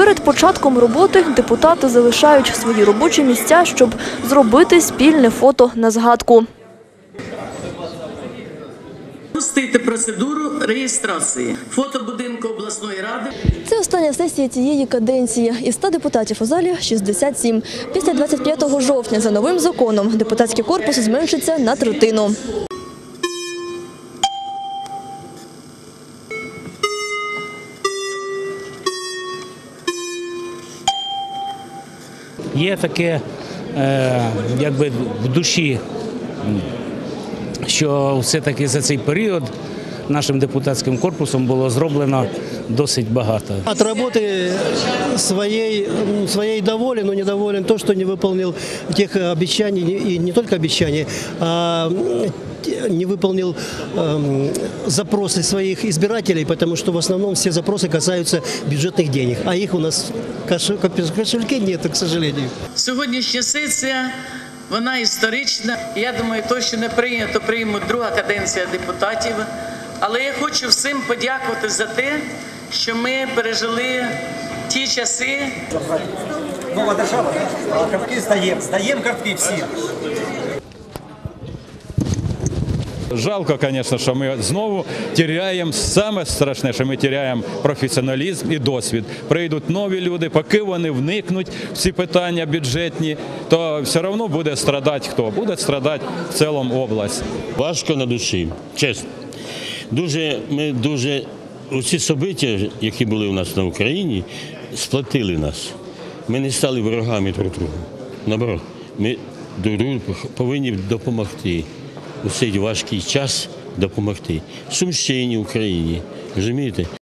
Перед початком роботи депутати залишають свої робочі місця, щоб зробити спільне фото на згадку. Пустити процедуру реєстрації фото будинку обласної ради. Це остання сесія цієї каденції. Із 100 депутатів у залі 67. Після 25 жовтня за новим законом депутатський корпус зменшиться на третину. Є таке, е, якби в душі, що все-таки за цей період нашим депутатським корпусом було зроблено досить багато. От работы своей, м, своей доволен, но недоволен то, что не выполнил тех обещаний, не- и не только обещаний, а м, те- не выполнил эм, запросы своих избирателей, потому что в основном все запросы касаются бюджетных денег, а их у нас в кош- в кошельке нет, к сожалению. Сьогоднішня сесія вона історична. Я думаю, то, що не прийнято, приймуть друга каденція депутатів. Але я хочу всім подякувати за те, що ми пережили ті часи, Нова держава, картки здаємо. Здаємо картки всі. Жалко, звісно, що ми знову тіряємо саме страшне, що ми тіряємо професіоналізм і досвід. Прийдуть нові люди, поки вони вникнуть в ці питання бюджетні, то все одно буде страдати хто? Буде страдати в цілому область. Важко на душі, чесно. Дуже, ми дуже усі собиття, які були у нас на Україні, сплатили нас. Ми не стали ворогами друг другу. Наоборот, ми друг другу повинні допомогти у цей важкий час допомогти. Сумщині, Україні. Розумієте?